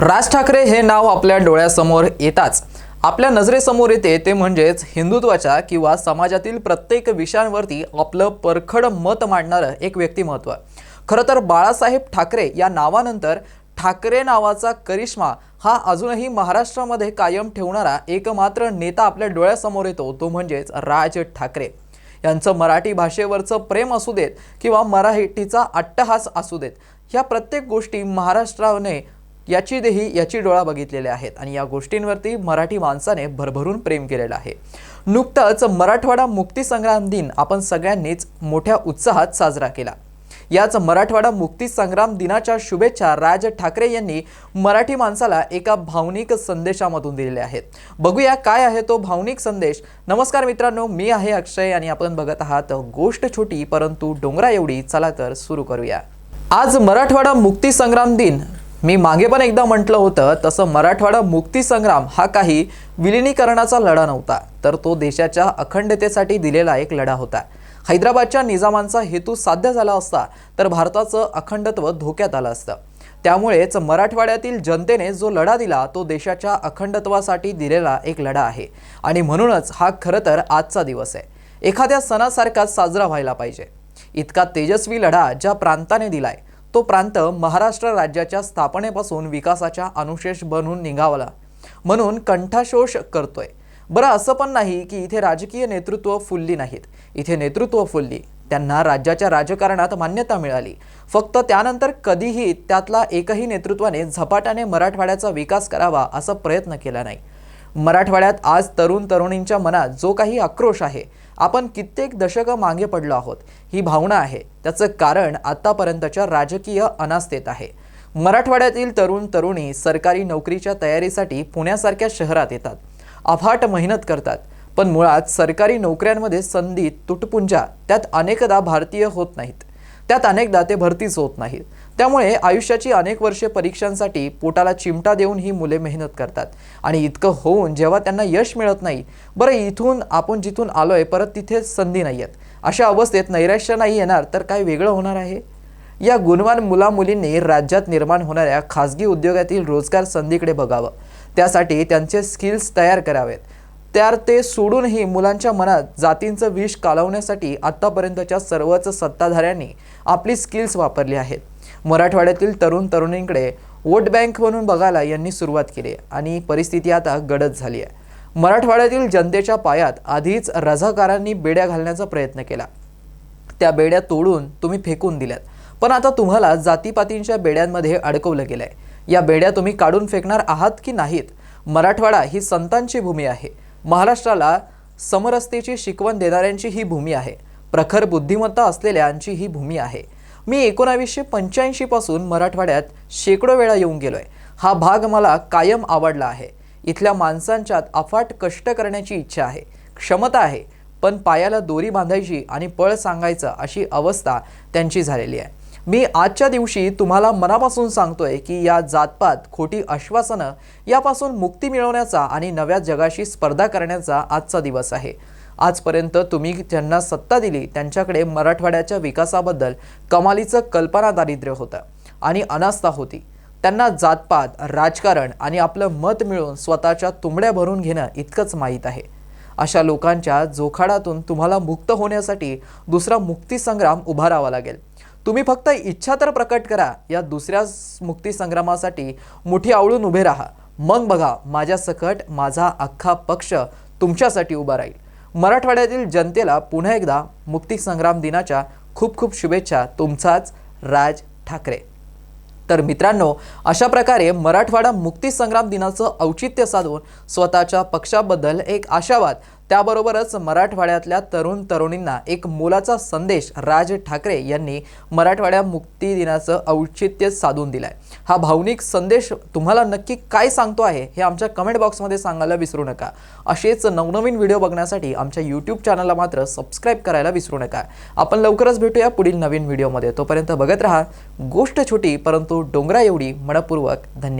राज ठाकरे हे नाव आपल्या डोळ्यासमोर येताच. आपल्या नजरेसमोर येते ते म्हणजेच हिंदुत्वाच्या किंवा समाजातील प्रत्येक विषयांवरती आपलं परखड मत मांडणारं एक व्यक्तिमत्व खरं तर बाळासाहेब ठाकरे या नावानंतर ठाकरे नावाचा करिश्मा हा अजूनही महाराष्ट्रामध्ये कायम ठेवणारा एकमात्र नेता आपल्या डोळ्यासमोर येतो तो म्हणजेच राज ठाकरे. यांचं मराठी भाषेवरचं प्रेम असू देत किंवा मराठीचा अट्टहास असू देत ह्या प्रत्येक गोष्टी महाराष्ट्राने याची देही याची डोळा बघितलेले आहेत आणि या गोष्टींवरती मराठी माणसाने भरभरून प्रेम केलेलं आहे. नुकतंच मराठवाडा मुक्तीसंग्राम दिन आपण सगळ्यांनीच मोठ्या उत्साहात साजरा केला. याच मराठवाडा मुक्ती संग्राम दिनाच्या शुभेच्छा राज ठाकरे यांनी मराठी माणसाला एका भावनिक संदेशामधून दिलेल्या आहेत. बघूया काय आहे तो भावनिक संदेश. नमस्कार मित्रांनो मी आहे अक्षय आणि आपण बघत आहात गोष्ट छोटी परंतु डोंगरा एवढी चला तर सुरू करूया. आज मराठवाडा मुक्तीसंग्राम दिन मी मागे पण एकदा म्हटलं होतं तसं मराठवाडा मुक्ती संग्राम हा काही विलिनीकरणाचा लढा नव्हता तर तो देशाच्या अखंडतेसाठी दिलेला एक लढा होता. हैदराबादच्या निजामांचा हेतू साध्य झाला असता तर भारताचं अखंडत्व धोक्यात आलं असतं. त्यामुळेच मराठवाड्यातील जनतेने जो लढा दिला तो देशाच्या अखंडत्वासाठी दिलेला एक लढा आहे. आणि म्हणूनच हा खरं तर आजचा दिवस आहे. एखाद्या सणासारखाच साजरा व्हायला पाहिजे. इतका तेजस्वी लढा ज्या प्रांताने दिलाय तो प्रांत महाराष्ट्र राज्याच्या स्थापनेपासून विकासाच्या अनुशेष बनून निघावला. म्हणून कंठाशोष करतोय. बरं असं पण नाही की इथे राजकीय नेतृत्व फुलली नाहीत. इथे नेतृत्व फुलली. त्यांना राज्याच्या राजकारणात मान्यता मिळाली. फक्त त्यानंतर कधीही त्यातला एकही नेतृत्वाने झपाट्याने मराठवाड्याचा विकास करावा असा प्रयत्न केला नाही. मराठवाड्यात आज तरुण तरुणींच्या मनात जो काही आक्रोश आहे आपण कित्येक दशकं मागे पडलो आहोत. ही भावना आहे. त्याचं कारण आतापर्यंतच्या राजकीय अनास्थेत आहे. मराठवाड्यातील तरुण तरुणी सरकारी नोकरीच्या तयारीसाठी पुण्यासारख्या शहरात येतात. अफाट मेहनत करतात. पण मुळात सरकारी नोकऱ्यांमध्ये संधी तुटपुंजा त्यात अनेकदा भारतीय होत नाहीत. त्यात अनेकदा ते भरतीच होत नाहीत. त्यामुळे आयुष्याची अनेक वर्षे परीक्षांसाठी पोटाला चिमटा देऊन ही मुले मेहनत करतात. आणि इतकं होऊन जेव्हा त्यांना यश मिळत नाही बरं इथून आपण जिथून आलोय परत तिथे संधी नाही आहेत अशा अवस्थेत नैराश्य नाही येणार तर काय वेगळं होणार आहे? या गुणवान मुलामुलींनी राज्यात निर्माण होणाऱ्या खाजगी उद्योगातील रोजगार संधीकडे बघावं. त्यासाठी त्यांचे स्किल्स तयार करावेत. त्यार ते सोडूनही मुलांच्या मनात जातींचं विष कालवण्यासाठी आत्तापर्यंतच्या सर्वच सत्ताधाऱ्यांनी आपली स्किल्स वापरली आहेत. मराठवाड्यातील तरुण तरुणींकडे वोट बँक म्हणून बघायला यांनी सुरुवात केली आणि परिस्थिती आता गडद झाली आहे. मराठवाड्यातील जनतेच्या पायात आधीच रझाकारांनी बेड्या घालण्याचा प्रयत्न केला. त्या बेड्या तोडून तुम्ही फेकून दिल्यात. पण आता तुम्हाला जातीपातींच्या बेड्यांमध्ये अडकवलं गेलंय. या बेड्या तुम्ही काढून फेकणार आहात की नाहीत? मराठवाडा ही संतांची भूमी आहे. महाराष्ट्राला समरसतेची शिकवण देणाऱ्यांची ही भूमी आहे. प्रखर बुद्धिमत्ता असलेल्यांची ही भूमी आहे. मी एकोणावीसशे पंच्याऐंशीपासून मराठवाड्यात शेकडो वेळा येऊन गेलो आहे हा भाग मला कायम आवडला आहे. इथल्या माणसांच्यात अफाट कष्ट करण्याची इच्छा आहे. क्षमता आहे. पण पायाला दोरी बांधायची आणि पळ सांगायचं अशी अवस्था त्यांची झालेली आहे. मी आजच्या दिवशी तुम्हाला मनापासून सांगतोय की या जातपात खोटी आश्वासनं यापासून मुक्ती मिळवण्याचा आणि नव्या जगाशी स्पर्धा करण्याचा आजचा दिवस आहे. आजपर्यंत तुम्ही ज्यांना सत्ता दिली त्यांच्याकडे मराठवाड्याच्या विकासाबद्दल कमालीचं कल्पना दारिद्र्य होतं आणि अनास्था होती. त्यांना जातपात राजकारण आणि आपलं मत मिळवून स्वतःच्या तुंबड्या भरून घेणं इतकंच माहीत आहे. अशा लोकांच्या जोखाडातून तुम्हाला मुक्त होण्यासाठी दुसरा मुक्तीसंग्राम उभारावा लागेल. तुम्ही फक्त इच्छा तर प्रकट करा या दुसऱ्या मुक्ती संग्रामासाठी मुठी आवळून उभे राहा. मग बघा माझ्या सकट माझा अख्खा पक्ष तुमच्यासाठी उभा राहील. मराठवाड्यातील जनतेला पुन्हा एकदा मुक्ती संग्राम दिनाच्या खूप खूप शुभेच्छा. तुमचाच राज ठाकरे. तर मित्रांनो अशा प्रकारे मराठवाडा मुक्ती संग्राम दिनाचं औचित्य साधून स्वतःच्या पक्षाबद्दल एक आशावाद त्याबरोबरच मराठवाड्यातल्या तरुण तरुणींना एक मोलाचा संदेश राज ठाकरे यांनी मराठवाड्या मुक्ती दिनाचं औचित्य साधून दिलाय. हा भावनिक संदेश तुम्हाला नक्की काय सांगतो आहे हे आमच्या कमेंट बॉक्समध्ये सांगायला विसरू नका. असेच नवनवीन व्हिडिओ बघण्यासाठी आमच्या यूट्यूब चॅनलला मात्र सबस्क्राईब करायला विसरू नका. आपण लवकरच भेटूया पुढील नवीन व्हिडिओमध्ये तोपर्यंत बघत राहा गोष्ट छोटी परंतु डोंगरा एवढी मनपूर्वक. धन्यवाद.